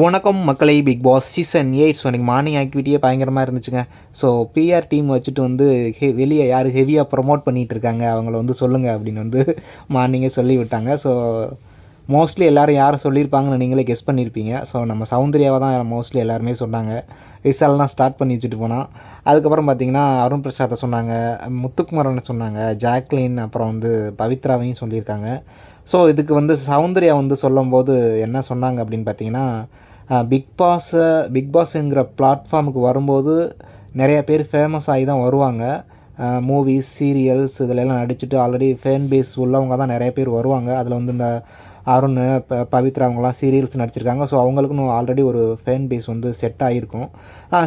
வணக்கம் மக்களை Bigg Boss season eight so எனக்கு மார்னிங் ஆக்டிவிட்டியே பயங்கரமாக இருந்துச்சுங்க. ஸோ பிஆர் டீம் வச்சுட்டு வந்து ஹெ வெளியே யார் ஹெவியாக ப்ரொமோட் பண்ணிகிட்டு இருக்காங்க அவங்கள வந்து சொல்லுங்கள் அப்படின்னு வந்து மார்னிங்கே சொல்லி விட்டாங்க. ஸோ மோஸ்ட்லி எல்லோரும் யாரும் சொல்லியிருப்பாங்கன்னு நீங்களே கெஸ் பண்ணியிருப்பீங்க ஸோ நம்ம சௌந்தர்யாவை தான் மோஸ்ட்லி எல்லாருமே சொன்னாங்க. விசால் தான் ஸ்டார்ட் பண்ணி வச்சுட்டு போனால் அதுக்கப்புறம் பார்த்தீங்கன்னா அருண் பிரசாத்தை சொன்னாங்க முத்துக்குமரனை சொன்னாங்க ஜாக்லின் அப்புறம் வந்து பவித்ராவையும் சொல்லியிருக்காங்க. ஸோ இதுக்கு வந்து சௌந்தர்யா வந்து சொல்லும்போது என்ன சொன்னாங்க அப்படின்னு பார்த்தீங்கன்னா பிக் பாஸை பிக் பாஸுங்கிற பிளாட்ஃபார்முக்கு வரும்போது நிறைய பேர் ஃபேமஸ் ஆகி தான் வருவாங்க. மூவிஸ் சீரியல்ஸ் இதிலெல்லாம் நடிச்சுட்டு ஆல்ரெடி ஃபேன் பேஸ் உள்ளவங்க தான் நிறைய பேர் வருவாங்க. அதில் வந்து இந்த அருண் ப பவித்ரா அவங்களாம் சீரியல்ஸ் நடிச்சிருக்காங்க. ஸோ அவங்களுக்குன்னு ஆல்ரெடி ஒரு ஃபேன் பேஸ் வந்து செட் ஆகிருக்கும்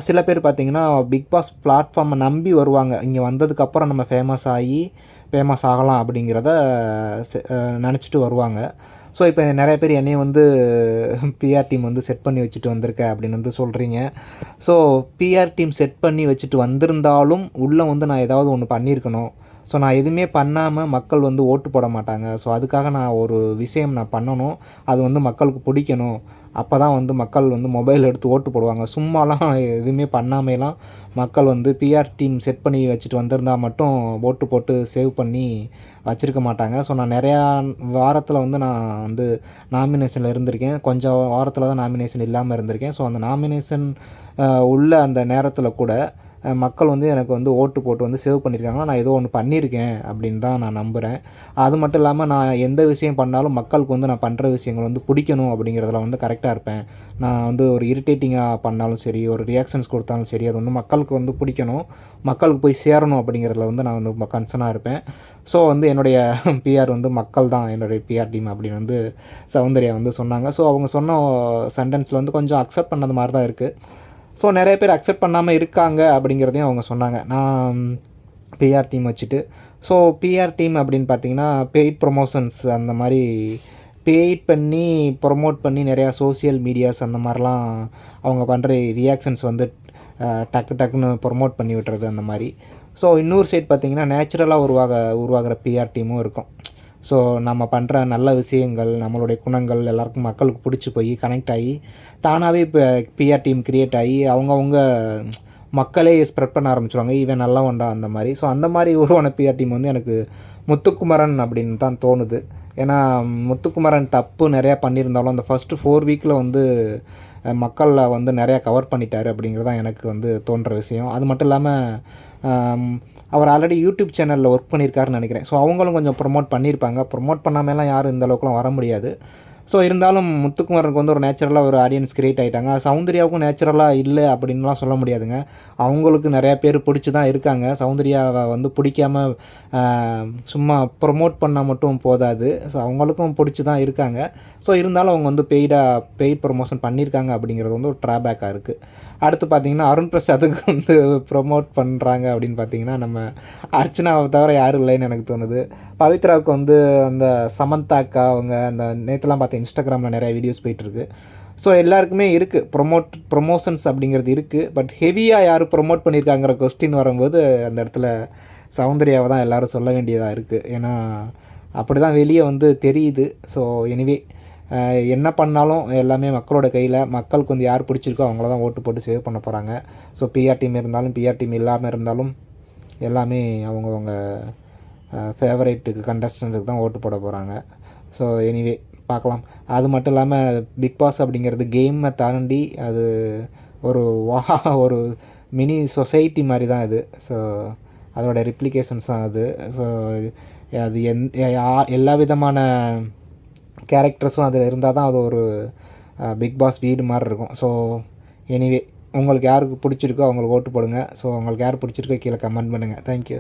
சில பேர் பார்த்திங்கன்னா பிக் பாஸ் பிளாட்ஃபார்மை நம்பி வருவாங்க. இங்கே வந்ததுக்கப்புறம் நம்ம ஃபேமஸ் ஆகி ஃபேமஸ் ஆகலாம் அப்படிங்கிறத நினச்சிட்டு வருவாங்க. ஸோ இப்போ நிறைய பேர் என்னையும் வந்து பிஆர் டீம் வந்து செட் பண்ணி வச்சுட்டு வந்திருக்க அப்படின்னு வந்து சொல்கிறீங்க ஸோ பிஆர் டீம் செட் பண்ணி வச்சுட்டு வந்திருந்தாலும் உள்ளே வந்து நான் ஏதாவது ஒன்று பண்ணியிருக்கணும். ஸோ நான் எதுவுமே பண்ணாமல் மக்கள் வந்து ஓட்டு போட மாட்டாங்க. ஸோ அதுக்காக நான் ஒரு விஷயம் நான் பண்ணணும். அது வந்து மக்களுக்கு பிடிக்கணும். அப்போ தான் வந்து மக்கள் வந்து மொபைல் எடுத்து ஓட்டு போடுவாங்க. சும்மாலாம் எதுவுமே பண்ணாமலாம் மக்கள் வந்து பிஆர் டீம் செட் பண்ணி வச்சுட்டு வந்திருந்தால் மட்டும் ஓட்டு போட்டு சேவ் பண்ணி வச்சுருக்க மாட்டாங்க. ஸோ நான் நிறையா வாரத்தில் வந்து நான் வந்து நாமினேஷனில் இருந்திருக்கேன். கொஞ்சம் வாரத்தில் தான் நாமினேஷன் இல்லாமல் இருந்திருக்கேன். ஸோ அந்த நாமினேஷன் உள்ள அந்த நேரத்தில் கூட மக்கள் வந்து எனக்கு வந்து ஓட்டு போட்டு வந்து சேவ் பண்ணியிருக்காங்கன்னா நான் ஏதோ ஒன்று பண்ணியிருக்கேன் அப்படின்னு தான் நான் நம்புகிறேன் அது மட்டும் இல்லாமல் நான் எந்த விஷயம் பண்ணாலும் மக்களுக்கு வந்து நான் பண்ணுற விஷயங்கள் வந்து பிடிக்கணும் அப்படிங்கிறதுல வந்து கரெக்டாக இருப்பேன். நான் வந்து ஒரு இரிட்டேட்டிங்காக பண்ணாலும் சரி ஒரு ரியாக்ஷன்ஸ் கொடுத்தாலும் சரி அது வந்து மக்களுக்கு வந்து பிடிக்கணும் மக்களுக்கு போய் சேரணும் அப்படிங்கிறதுல வந்து நான் வந்து கன்சர்னாக இருப்பேன். ஸோ வந்து என்னுடைய பிஆர் வந்து மக்கள் தான் என்னுடைய பிஆர் டீம் அப்படின்னு வந்து சௌந்தர்யா வந்து சொன்னாங்க. ஸோ அவங்க சொன்ன சென்டென்ஸில் வந்து கொஞ்சம் அக்செப்ட் பண்ணது மாதிரி தான் இருக்குது ஸோ நிறைய பேர் அக்செப்ட் பண்ணாமல் இருக்காங்க அப்படிங்கிறதையும் அவங்க சொன்னாங்க. நான் பிஆர் டீம் வச்சுட்டு. ஸோ பிஆர் டீம் அப்படின்னு பார்த்தீங்கன்னா பெய்ட் ப்ரொமோஷன்ஸ் அந்த மாதிரி பெய்ட் பண்ணி ப்ரொமோட் பண்ணி நிறையா சோசியல் மீடியாஸ் அந்த மாதிரிலாம் அவங்க பண்ணுற ரியாக்ஷன்ஸ் வந்து டக்கு டக்குன்னு ப்ரொமோட் பண்ணி விட்டுறது அந்த மாதிரி. ஸோ இன்னொரு சைட் பார்த்திங்கன்னா நேச்சுரலாக உருவாக உருவாகிற பிஆர் டீமும் இருக்கும். ஸோ நம்ம பண்ணுற நல்ல விஷயங்கள் நம்மளுடைய குணங்கள் எல்லாருக்கும் மக்களுக்கு பிடிச்சி போய் கனெக்ட் ஆகி தானாகவே இப்போ பிஆர் டீம் க்ரியேட் ஆகி அவங்கவுங்க மக்களே ஸ்ப்ரெட் பண்ண ஆரம்பிச்சிருவாங்க. இவன் நல்லவன்டா அந்த மாதிரி. ஸோ அந்த மாதிரி உருவான பிஆர் டீம் வந்து எனக்கு முத்துக்குமரன் அப்படின்னு தான் தோணுது. ஏன்னா முத்துக்குமரன் தப்பு நிறையா பண்ணியிருந்தாலும் அந்த ஃபஸ்ட்டு ஃபோர் வீக்கில் வந்து மக்களில் வந்து நிறையா கவர் பண்ணிட்டார் அப்படிங்கிறது தான் எனக்கு வந்து தோன்ற விஷயம். அது மட்டும் இல்லாமல் அவர் ஆல்ரெடி யூடியூப் சேனலில் ஒர்க் பண்ணியிருக்காருன்னு நினைக்கிறேன். ஸோ அவங்களும் கொஞ்சம் ப்ரொமோட் பண்ணியிருப்பாங்க. ப்ரொமோட் பண்ணாமலாம் யாரும் இந்த அளவுக்குலாம் வர முடியாது. ஸோ இருந்தாலும் முத்துக்குமாருக்கு வந்து ஒரு நேச்சுரலாக ஒரு ஆடியன்ஸ் க்ரியேட் ஆகிட்டாங்க சௌந்தர்யாவுக்கும் நேச்சுரலாக இல்லை அப்படின்லாம் சொல்ல முடியாதுங்க. அவங்களுக்கு நிறையா பேர் பிடிச்சி தான் இருக்காங்க. சௌந்தர்யாவை வந்து பிடிக்காம சும்மா ப்ரொமோட் பண்ணால் மட்டும் போதாது. ஸோ அவங்களுக்கும் பிடிச்சி தான் இருக்காங்க. ஸோ இருந்தாலும் அவங்க வந்து பெய்டாக பெய்ட் ப்ரொமோஷன் பண்ணியிருக்காங்க அப்படிங்கிறது வந்து ஒரு ட்ராபேக்காக இருக்குது அடுத்து பார்த்திங்கன்னா அருண் பிரசாத்துக்கு வந்து ப்ரொமோட் பண்ணுறாங்க அப்படின்னு பார்த்தீங்கன்னா நம்ம அர்ச்சனாவை தவிர யாரும் இல்லைன்னு எனக்கு தோணுது. பவித்ராவுக்கு வந்து அந்த சமந்தாக்கா அவங்க அந்த நேற்றுலாம் பார்த்தீங்க இன்ஸ்டாகிராமில் நிறைய வீடியோஸ் போயிட்டுருக்கு. ஸோ எல்லாருக்குமே இருக்குது ப்ரொமோட் ப்ரொமோஷன்ஸ் அப்படிங்கிறது இருக்குது பட் ஹெவியாக யார் ப்ரொமோட் பண்ணியிருக்காங்கிற கொஸ்டின் வரும்போது அந்த இடத்துல சௌந்தர்யாவை தான் எல்லோரும் சொல்ல வேண்டியதாக இருக்குது ஏன்னா அப்படி தான் வெளியே வந்து தெரியுது. ஸோ எனிவே என்ன பண்ணாலும் எல்லாமே மக்களோட கையில் மக்களுக்கு வந்து யார் பிடிச்சிருக்கோ அவங்கள தான் ஓட்டு போட்டு சேவ் பண்ண போகிறாங்க ஸோ பிஆர் டீம் இருந்தாலும் பிஆர் டீம் இல்லாமல் இருந்தாலும் எல்லாமே அவங்கவுங்க ஃபேவரேட்டுக்கு கண்டஸ்டண்ட்டுக்கு தான் ஓட்டு போட போகிறாங்க ஸோ எனிவே பார்க்கலாம். அது மட்டும் இல்லாமல் பிக் பாஸ் அப்படிங்கிறது கேமை தாண்டி அது ஒரு வா ஒரு மினி சொசைட்டி மாதிரி தான் இது. ஸோ அதோடய ரிப்ளிகேஷன்ஸ் தான் அது. ஸோ அது எந் எல்லா விதமான கேரக்டர்ஸும் அதில் இருந்தால் தான் அது ஒரு பிக் பாஸ் வீடு மாதிரி இருக்கும். ஸோ எனிவே உங்களுக்கு யாருக்கு பிடிச்சிருக்கோ அவங்களுக்கு ஓட்டு போடுங்க. ஸோ உங்களுக்கு யார் பிடிச்சிருக்கோ கீழே கமெண்ட் பண்ணுங்கள் தேங்க்யூ